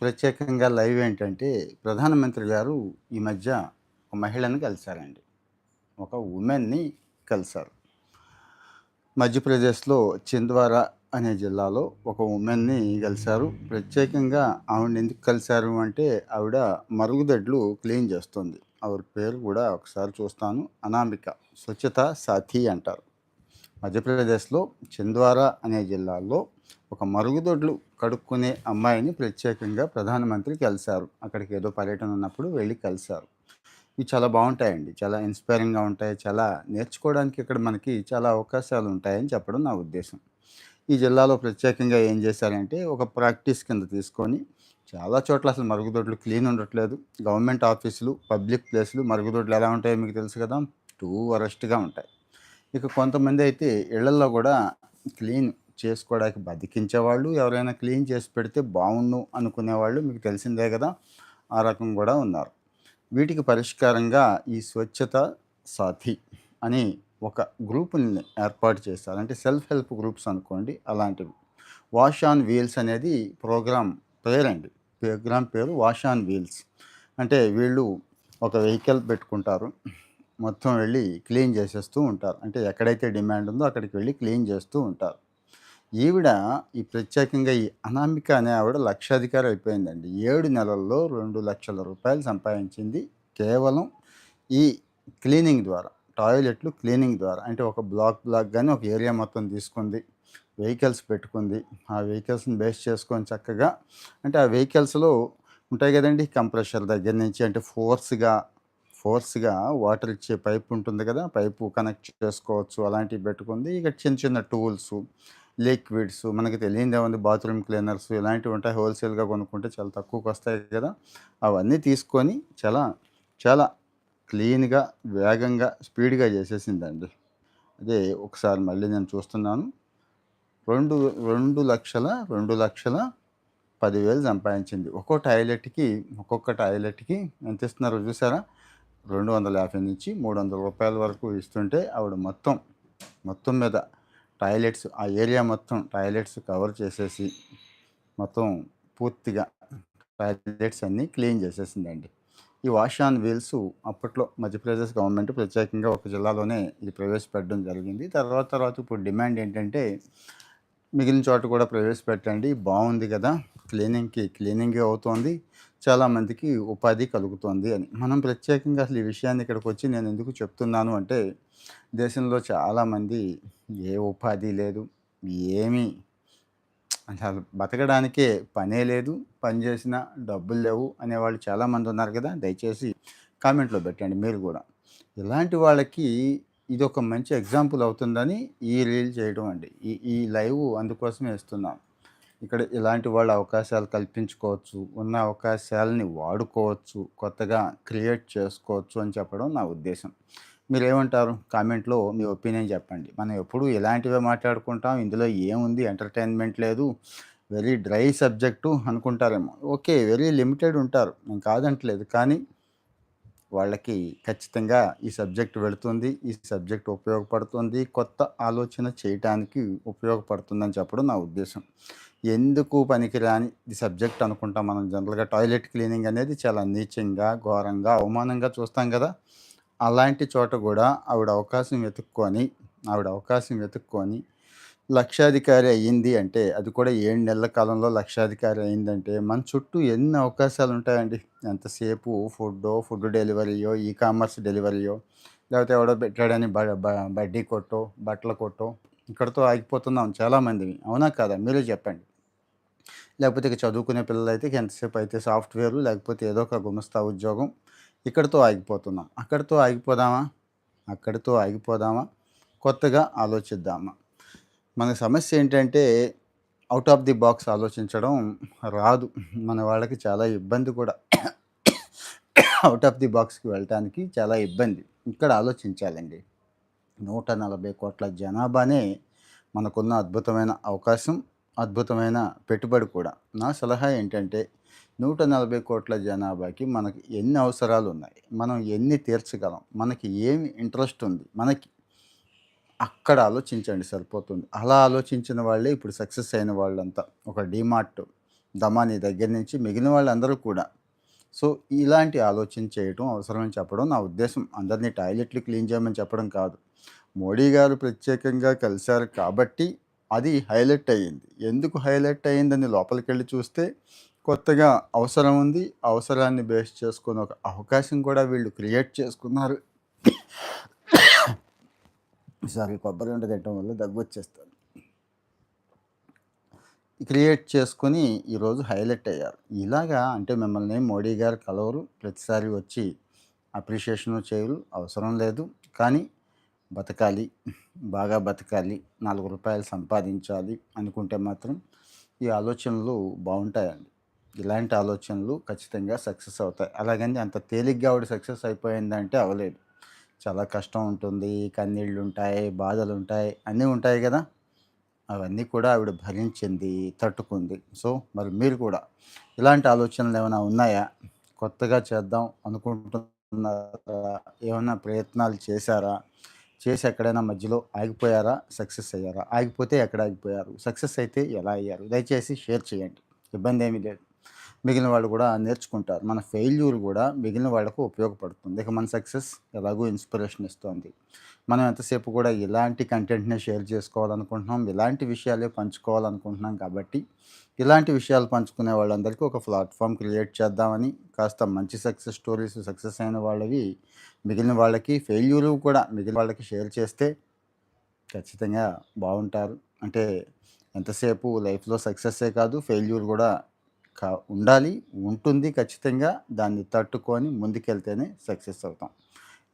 ప్రత్యేకంగా లైవ్ ఏంటంటే ప్రధానమంత్రి గారు ఈ మధ్య ఒక మహిళను కలిశారండి. ఒక ఉమెన్ని కలిశారు. మధ్యప్రదేశ్లో చింద్వారా అనే జిల్లాలో ఒక ఉమెన్ని కలిశారు. ప్రత్యేకంగా ఆవిడ ఎందుకు కలిశారు అంటే ఆవిడ మరుగుదొడ్లు క్లీన్ చేస్తుంది. ఆవిడ పేరు కూడా ఒకసారి చూస్తాను. అనామిక స్వచ్ఛత సాథి అంటారు. మధ్యప్రదేశ్లో చింద్వారా అనే జిల్లాలో ఒక మరుగుదొడ్లు కడుక్కునే అమ్మాయిని ప్రత్యేకంగా ప్రధానమంత్రి కలిశారు. అక్కడికి ఏదో పర్యటన ఉన్నప్పుడు వెళ్ళి కలిశారు. ఇవి చాలా బాగుంటాయండి. చాలా ఇన్స్పైరింగ్గా ఉంటాయి. చాలా నేర్చుకోవడానికి ఇక్కడ మనకి చాలా అవకాశాలు ఉంటాయని చెప్పడం నా ఉద్దేశం. ఈ జిల్లాలో ప్రత్యేకంగా ఏం చేశారంటే ఒక ప్రాక్టీస్ కింద తీసుకొని చాలా చోట్ల అసలు మరుగుదొడ్లు క్లీన్ ఉండట్లేదు. గవర్నమెంట్ ఆఫీసులు పబ్లిక్ ప్లేసులు మరుగుదొడ్లు ఎలా ఉంటాయో మీకు తెలుసు కదా? టూ వరస్ట్గా ఉంటాయి. ఇక కొంతమంది అయితే ఇళ్ళలో కూడా క్లీన్ చేసుకోవడానికి బతికించేవాళ్ళు ఎవరైనా క్లీన్ చేసి పెడితే బాగుండు అనుకునేవాళ్ళు మీకు తెలిసిందే కదా ఆ రకం కూడా ఉన్నారు. వీటికి పరిష్కారంగా ఈ స్వచ్ఛత సాథి అని ఒక గ్రూపుని ఏర్పాటు చేస్తారు. అంటే సెల్ఫ్ హెల్ప్ గ్రూప్స్ అనుకోండి అలాంటివి. వాష్ ఆన్ వీల్స్ అనేది ప్రోగ్రామ్ పేరండి. ప్రోగ్రామ్ పేరు వాష్ ఆన్ వీల్స్. అంటే వీళ్ళు ఒక వెహికల్ పెట్టుకుంటారు మొత్తం వెళ్ళి క్లీన్ చేసేస్తూ ఉంటారు. అంటే ఎక్కడైతే డిమాండ్ ఉందో అక్కడికి వెళ్ళి క్లీన్ చేస్తూ ఉంటారు. ఈవిడ ఈ ప్రత్యేకంగా ఈ అనామిక అనే ఆవిడ లక్షాధికారి అయిపోయిందండి. ఏడు నెలల్లో రెండు లక్షల రూపాయలు సంపాదించింది కేవలం ఈ క్లీనింగ్ ద్వారా టాయిలెట్లు క్లీనింగ్ ద్వారా. అంటే ఒక బ్లాక్ బ్లాక్ కానీ ఒక ఏరియా మొత్తం తీసుకుంది వెహికల్స్ పెట్టుకుంది. ఆ వెహికల్స్ని బేస్ చేసుకొని చక్కగా అంటే ఆ వెహికల్స్లో ఉంటాయి కదండి కంప్రెషర్ దగ్గర నుంచి అంటే ఫోర్స్గా ఫోర్స్గా వాటర్ ఇచ్చే పైప్ ఉంటుంది కదా పైపు కనెక్ట్ చేసుకోవచ్చు అలాంటివి పెట్టుకుంది. ఇక చిన్న చిన్న టూల్స్ లిక్విడ్స్ మనకి తెలియదే ఉంది బాత్రూమ్ క్లీనర్స్ ఇలాంటివి ఉంటాయి. హోల్సేల్గా కొనుక్కుంటే చాలా తక్కువకి వస్తాయి కదా. అవన్నీ తీసుకొని చాలా చాలా క్లీన్గా వేగంగా స్పీడ్గా చేసేసిందండి. అదే ఒకసారి మళ్ళీ నేను చూస్తున్నాను. రెండు రెండు లక్షల రెండు లక్షల పదివేలు సంపాదించింది. ఒక్కో టాయిలెట్కి ఒక్కొక్క టాయిలెట్కి ఎంత ఇస్తున్నారో చూసారా? రెండు వందల యాభై నుంచి మూడు వందల రూపాయల వరకు ఇస్తుంటే ఆవిడ మొత్తం మొత్తం మీద టాయిలెట్స్ ఆ ఏరియా మొత్తం టాయిలెట్స్ కవర్ చేసేసి మొత్తం పూర్తిగా టాయిలెట్స్ అన్నీ క్లీన్ చేసేసిందండి. ఈ వాష్ ఆన్ వీల్స్ అప్పట్లో మధ్యప్రదేశ్ గవర్నమెంట్ ప్రత్యేకంగా ఒక జిల్లాలోనే ఇది ప్రవేశపెట్టడం జరిగింది. తర్వాత తర్వాత ఇప్పుడు డిమాండ్ ఏంటంటే మిగిలిన చోట కూడా ప్రవేశపెట్టండి బాగుంది కదా క్లీనింగ్కి క్లీనింగే అవుతోంది. చాలామందికి ఉపాధి కలుగుతోంది అని. మనం ప్రత్యేకంగా అసలు ఈ విషయాన్ని ఇక్కడికి వచ్చి నేను ఎందుకు చెప్తున్నాను అంటే దేశంలో చాలామంది ఏ ఉపాధి లేదు ఏమీ అసలు బతకడానికే పనే లేదు పని చేసినా డబ్బులు లేవు అనేవాళ్ళు చాలామంది ఉన్నారు కదా దయచేసి కామెంట్లో పెట్టండి మీరు కూడా. ఇలాంటి వాళ్ళకి ఇది ఒక మంచి ఎగ్జాంపుల్ అవుతుందని ఈ రీల్ చేయడం అండి. ఈ ఈ లైవ్ అందుకోసమే ఇస్తున్నాం ఇక్కడ ఇలాంటి వాళ్ళ అవకాశాలు కల్పించుకోవచ్చు ఉన్న అవకాశాలని వాడుకోవచ్చు కొత్తగా క్రియేట్ చేసుకోవచ్చు అని చెప్పడం నా ఉద్దేశం. మీరు ఏమంటారు కామెంట్లో మీ ఒపీనియన్ చెప్పండి. మనం ఎప్పుడు ఇలాంటివే మాట్లాడుకుంటాం ఇందులో ఏముంది? ఎంటర్టైన్మెంట్ లేదు వెరీ డ్రై సబ్జెక్టు అనుకుంటారేమో. ఓకే వెరీ లిమిటెడ్ ఉంటారు. నేను కాదంటలేదు కానీ వాళ్ళకి ఖచ్చితంగా ఈ సబ్జెక్ట్ వెళుతుంది ఈ సబ్జెక్ట్ ఉపయోగపడుతుంది కొత్త ఆలోచన చేయటానికి ఉపయోగపడుతుందని చెప్పడం నా ఉద్దేశం. ఎందుకు పనికిరాని ఈ సబ్జెక్ట్ అనుకుంటాం మనం జనరల్గా. టాయిలెట్ క్లీనింగ్ అనేది చాలా నీచంగా ఘోరంగా అవమానంగా చూస్తాం కదా. అలాంటి చోట కూడా ఆవిడ అవకాశం వెతుక్కొని ఆవిడ అవకాశం వెతుక్కొని లక్షాధికారి అయ్యింది అంటే అది కూడా ఏడు నెలల కాలంలో లక్షాధికారి అయిందంటే మన చుట్టూ ఎన్ని అవకాశాలు ఉంటాయండి? ఎంతసేపు ఫుడ్ ఫుడ్ డెలివరీయో ఈ కామర్స్ డెలివరీయో లేకపోతే ఎవడో పెట్టాడని బ బడ్డీ కొట్టో బట్టల కొట్టో ఇక్కడతో ఆగిపోతున్నాం చాలామందిని. అవునా కాదా? మీరే చెప్పండి. లేకపోతే ఇక చదువుకునే పిల్లలు అయితే ఎంతసేపు అయితే సాఫ్ట్వేర్ లేకపోతే ఏదో ఒక గుమస్తా ఉద్యోగం ఇక్కడితో ఆగిపోతున్నాం. అక్కడితో ఆగిపోదామా? అక్కడితో ఆగిపోదామా? కొత్తగా ఆలోచిద్దామా? మన సమస్య ఏంటంటే అవుట్ ఆఫ్ ది బాక్స్ ఆలోచించడం రాదు. మన వాళ్ళకి చాలా ఇబ్బంది కూడా. అవుట్ ఆఫ్ ది బాక్స్కి వెళ్ళటానికి చాలా ఇబ్బంది. ఇక్కడ ఆలోచించాలండి. నూట నలభై కోట్ల జనాభానే మనకున్న అద్భుతమైన అవకాశం. అద్భుతమైన పెట్టుబడి కూడా. నా సలహా ఏంటంటే నూట నలభై కోట్ల జనాభాకి మనకి ఎన్ని అవసరాలు ఉన్నాయి? మనం ఎన్ని తీర్చగలం? మనకి ఏమి ఇంట్రెస్ట్ ఉంది? మనకి అక్కడ ఆలోచించండి సరిపోతుంది. అలా ఆలోచించిన వాళ్ళే ఇప్పుడు సక్సెస్ అయిన వాళ్ళంతా. ఒక డీమార్ట్ దమాని దగ్గర నుంచి మిగిలిన వాళ్ళందరూ కూడా. సో ఇలాంటి ఆలోచన చేయటం అవసరమని చెప్పడం నా ఉద్దేశం. అందరినీ టాయిలెట్లు క్లీన్ చేయమని చెప్పడం కాదు. మోడీ గారు ప్రత్యేకంగా కలిశారు కాబట్టి అది హైలైట్ అయ్యింది. ఎందుకు హైలైట్ అయ్యిందని లోపలికి వెళ్ళి చూస్తే కొత్తగా అవసరం ఉంది. అవసరాన్ని బేస్ చేసుకుని ఒక అవకాశం కూడా వీళ్ళు క్రియేట్ చేసుకున్నారు. సారీ కొబ్బరి ఉండ తినటం వల్ల దగ్గు వచ్చేస్తుంది. క్రియేట్ చేసుకొని ఈరోజు హైలైట్ అయ్యారు. ఇలాగా అంటే మిమ్మల్ని మోడీ గారు కలవరు. ప్రతిసారి వచ్చి అప్రిషియేషన్ చేయరు. అవసరం లేదు. కానీ బతకాలి బాగా బతకాలి నాలుగు రూపాయలు సంపాదించాలి అనుకుంటే మాత్రం ఈ ఆలోచనలు బాగుంటాయండి. ఇలాంటి ఆలోచనలు ఖచ్చితంగా సక్సెస్ అవుతాయి. అలాగని అంత తేలిగ్గా ఆవిడ సక్సెస్ అయిపోయిందంటే అవ్వలేదు. చాలా కష్టం ఉంటుంది కన్నీళ్ళు ఉంటాయి బాధలు ఉంటాయి అన్నీ ఉంటాయి కదా. అవన్నీ కూడా ఆవిడ భరించింది తట్టుకుంది. సో మరి మీరు కూడా ఇలాంటి ఆలోచనలు ఏమైనా ఉన్నాయా? కొత్తగా చేద్దాం అనుకుంటున్నారా? ఏమైనా ప్రయత్నాలు చేశారా? చేసి ఎక్కడైనా మధ్యలో ఆగిపోయారా? సక్సెస్ అయ్యారా? ఆగిపోతే ఎక్కడ ఆగిపోయారు? సక్సెస్ అయితే ఎలా అయ్యారు? దయచేసి షేర్ చేయండి. ఇబ్బంది ఏమీ లేదు. మిగిలిన వాళ్ళు కూడా నేర్చుకుంటారు. మన ఫెయిల్యూర్ కూడా మిగిలిన వాళ్ళకు ఉపయోగపడుతుంది. ఇక మన సక్సెస్ ఎలాగో ఇన్స్పిరేషన్ ఇస్తుంది. మనం ఎంతసేపు కూడా ఇలాంటి కంటెంట్నే షేర్ చేసుకోవాలనుకుంటున్నాం ఇలాంటి విషయాలే పంచుకోవాలనుకుంటున్నాం కాబట్టి ఇలాంటి విషయాలు పంచుకునే వాళ్ళందరికీ ఒక ప్లాట్ఫామ్ క్రియేట్ చేద్దామని కాస్త మంచి సక్సెస్ స్టోరీస్ సక్సెస్ అయిన వాళ్ళవి మిగిలిన వాళ్ళకి ఫెయిల్యూర్ కూడా మిగిలిన వాళ్ళకి షేర్ చేస్తే ఖచ్చితంగా బాగుంటారు. అంటే ఎంతసేపు లైఫ్లో సక్సెస్సే కాదు ఫెయిల్యూర్ కూడా కా ఉండాలి ఉంటుంది ఖచ్చితంగా. దాన్ని తట్టుకొని ముందుకెళ్తేనే సక్సెస్ అవుతాం.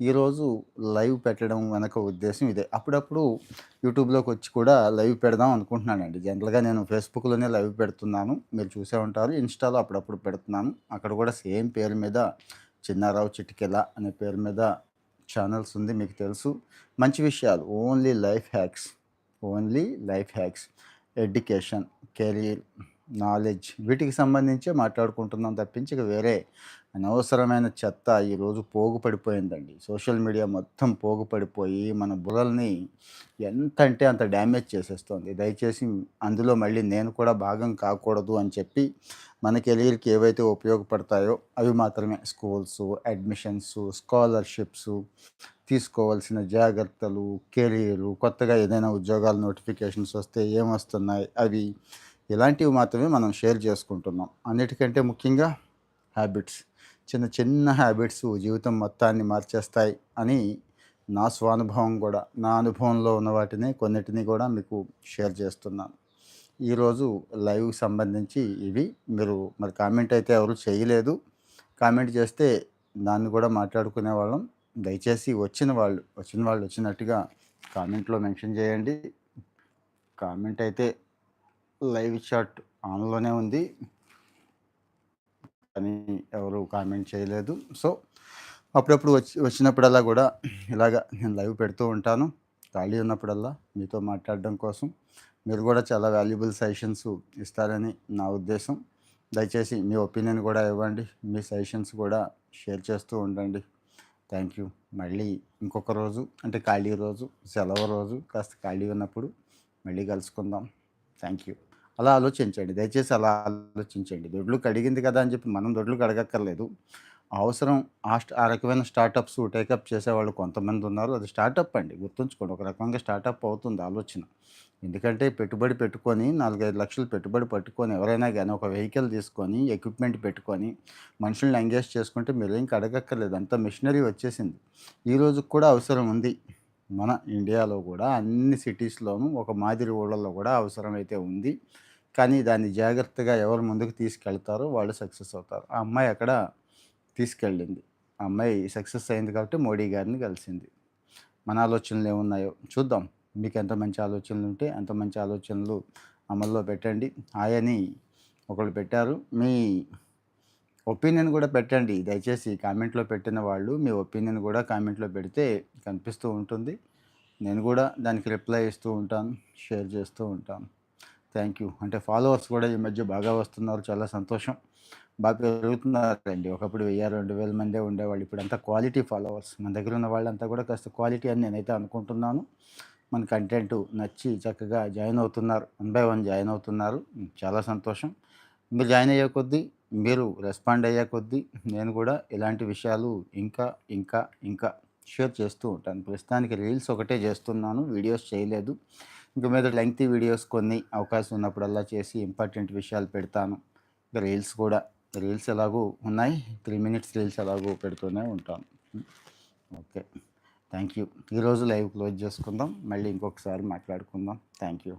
ఈరోజు లైవ్ పెట్టడం వెనక ఉద్దేశం ఇదే. అప్పుడప్పుడు యూట్యూబ్లోకి వచ్చి కూడా లైవ్ పెడదాం అనుకుంటున్నానండి. జనరల్గా నేను ఫేస్బుక్లోనే లైవ్ పెడుతున్నాను. మీరు చూసే ఉంటారు. ఇన్స్టాలో అప్పుడప్పుడు పెడుతున్నాను. అక్కడ కూడా సేమ్ పేరు మీద చిన్నారావు చిటికెల అనే పేరు మీద ఛానల్స్ ఉంది మీకు తెలుసు. మంచి విషయాలు. Only life hacks. Only life hacks. Education career knowledge వీటికి సంబంధించే మాట్లాడుకుంటున్నాం తప్పించి ఇక వేరే అనవసరమైన చెత్త ఈరోజు పోగు పడిపోయిందండి సోషల్ మీడియా మొత్తం పోగు పడిపోయి మన బుర్రల్ని ఎంత అంటే అంత డ్యామేజ్ చేసేస్తుంది. దయచేసి అందులో మళ్ళీ నేను కూడా భాగం కాకూడదు అని చెప్పి మన కెరీర్కి ఏవైతే ఉపయోగపడతాయో అవి మాత్రమే. స్కూల్స్ అడ్మిషన్స్ స్కాలర్షిప్స్ తీసుకోవాల్సిన జాగ్రత్తలు కెరీరు కొత్తగా ఏదైనా ఉద్యోగాల నోటిఫికేషన్స్ వస్తే ఏమొస్తున్నాయి అవి ఇలాంటివి మాత్రమే మనం షేర్ చేసుకుంటున్నాం. అన్నిటికంటే ముఖ్యంగా హ్యాబిట్స్. చిన్న చిన్న హ్యాబిట్స్ జీవితం మొత్తాన్ని మార్చేస్తాయి అని నా స్వానుభవం కూడా నా అనుభవంలో ఉన్న వాటిని కొన్నిటిని కూడా మీకు షేర్ చేస్తున్నాను. ఈరోజు లైవ్ సంబంధించి ఇవి. మీరు మరి కామెంట్ అయితే ఎవరు చేయలేదు. కామెంట్ చేస్తే దాన్ని కూడా మాట్లాడుకునే వాళ్ళం. దయచేసి వచ్చిన వాళ్ళు వచ్చిన వాళ్ళు వచ్చినట్టుగా కామెంట్లో మెన్షన్ చేయండి. కామెంట్ అయితే లైవ్ చాట్ ఆన్లోనే ఉంది. కానీ ఎవరు కామెంట్ చేయలేదు. సో అప్పుడప్పుడు వచ్చి వచ్చినప్పుడల్లా కూడా ఇలాగా నేను లైవ్ పెడుతూ ఉంటాను. ఖాళీ ఉన్నప్పుడల్లా మీతో మాట్లాడడం కోసం. మీరు కూడా చాలా వాల్యుబుల్ సజెషన్స్ ఇస్తారని నా ఉద్దేశం. దయచేసి మీ ఒపీనియన్ కూడా ఇవ్వండి. మీ సజెషన్స్ కూడా షేర్ చేస్తూ ఉండండి. Thank you. మళ్ళీ ఇంకొక రోజు అంటే ఖాళీ రోజు సెలవు రోజు కాస్త ఖాళీ ఉన్నప్పుడు మళ్ళీ కలుసుకుందాం. Thank you. అలా ఆలోచించండి. దయచేసి అలా ఆలోచించండి. దొడ్లు కడిగింది కదా అని చెప్పి మనం దొడ్లు కడగక్కర్లేదు. అవసరం ఆ ఆ రకమైన స్టార్టప్స్ టేకప్ చేసేవాళ్ళు కొంతమంది ఉన్నారు. అది స్టార్టప్ అండి. గుర్తుంచుకోండి. ఒక రకంగా స్టార్టప్ అవుతుంది ఆలోచన. ఎందుకంటే పెట్టుబడి పెట్టుకొని నాలుగైదు లక్షలు పెట్టుబడి పట్టుకొని ఎవరైనా కానీ ఒక వెహికల్ తీసుకొని ఎక్విప్మెంట్ పెట్టుకొని మనుషుల్ని ఎంగేజ్ చేసుకుంటే మీరు ఏం కడగక్కర్లేదు. అంత మిషనరీ వచ్చేసింది. ఈ రోజు కూడా అవసరం ఉంది. మన ఇండియాలో కూడా అన్ని సిటీస్లోనూ ఒక మాదిరి ఊళ్ళల్లో కూడా అవసరమైతే ఉంది. కానీ దాన్ని జాగ్రత్తగా ఎవరు ముందుకు తీసుకెళ్తారో వాళ్ళు సక్సెస్ అవుతారు. ఆ అమ్మాయి అక్కడ తీసుకెళ్ళింది. ఆ అమ్మాయి సక్సెస్ అయింది కాబట్టి మోడీ గారిని కలిసింది. మన ఆలోచనలు ఏమున్నాయో చూద్దాం. మీకు ఎంత మంచి ఆలోచనలు ఉంటే అంత మంచి ఆలోచనలు అమల్లో పెట్టండి. ఆయని ఒకళ్ళు పెట్టారు. మీ ఒపీనియన్ కూడా పెట్టండి. దయచేసి కామెంట్లో పెట్టిన వాళ్ళు మీ ఒపీనియన్ కూడా కామెంట్లో పెడితే కనిపిస్తూ ఉంటుంది. నేను కూడా దానికి రిప్లై ఇస్తూ ఉంటాను షేర్ చేస్తూ ఉంటాను. Thank you. అంటే ఫాలోవర్స్ కూడా ఈ మధ్య బాగా వస్తున్నారు. చాలా సంతోషం. బాగా పెరుగుతున్నారండి. ఒకప్పుడు వెయ్యి రెండు వేల మందే ఉండేవాళ్ళు. ఇప్పుడు అంతా క్వాలిటీ ఫాలోవర్స్. మన దగ్గర ఉన్న వాళ్ళంతా కూడా కాస్త క్వాలిటీ అని నేనైతే అనుకుంటున్నాను. మన కంటెంట్ నచ్చి చక్కగా జాయిన్ అవుతున్నారు. వన్ బై వన్ జాయిన్ అవుతున్నారు. చాలా సంతోషం. మీరు జాయిన్ అయ్యే కొద్దీ మీరు రెస్పాండ్ అయ్యే కొద్దీ నేను కూడా ఇలాంటి విషయాలు ఇంకా ఇంకా ఇంకా షేర్ చేస్తూ ఉంటాను. ప్రస్తుతానికి రీల్స్ ఒకటే చేస్తున్నాను వీడియోస్ చేయలేదు. ఇంకా మీద లెంగ్తీ వీడియోస్ కొన్ని అవకాశం ఉన్నప్పుడల్లా చేసి ఇంపార్టెంట్ విషయాలు పెడతాను. ఇంకా రీల్స్ కూడా రీల్స్ ఎలాగూ ఉన్నాయి త్రీ మినిట్స్ రీల్స్ ఎలాగూ పెడుతూనే ఉంటాను. ఓకే. Thank you. ఈరోజు లైవ్ క్లోజ్ చేసుకుందాం. మళ్ళీ ఇంకొకసారి మాట్లాడుకుందాం. Thank you.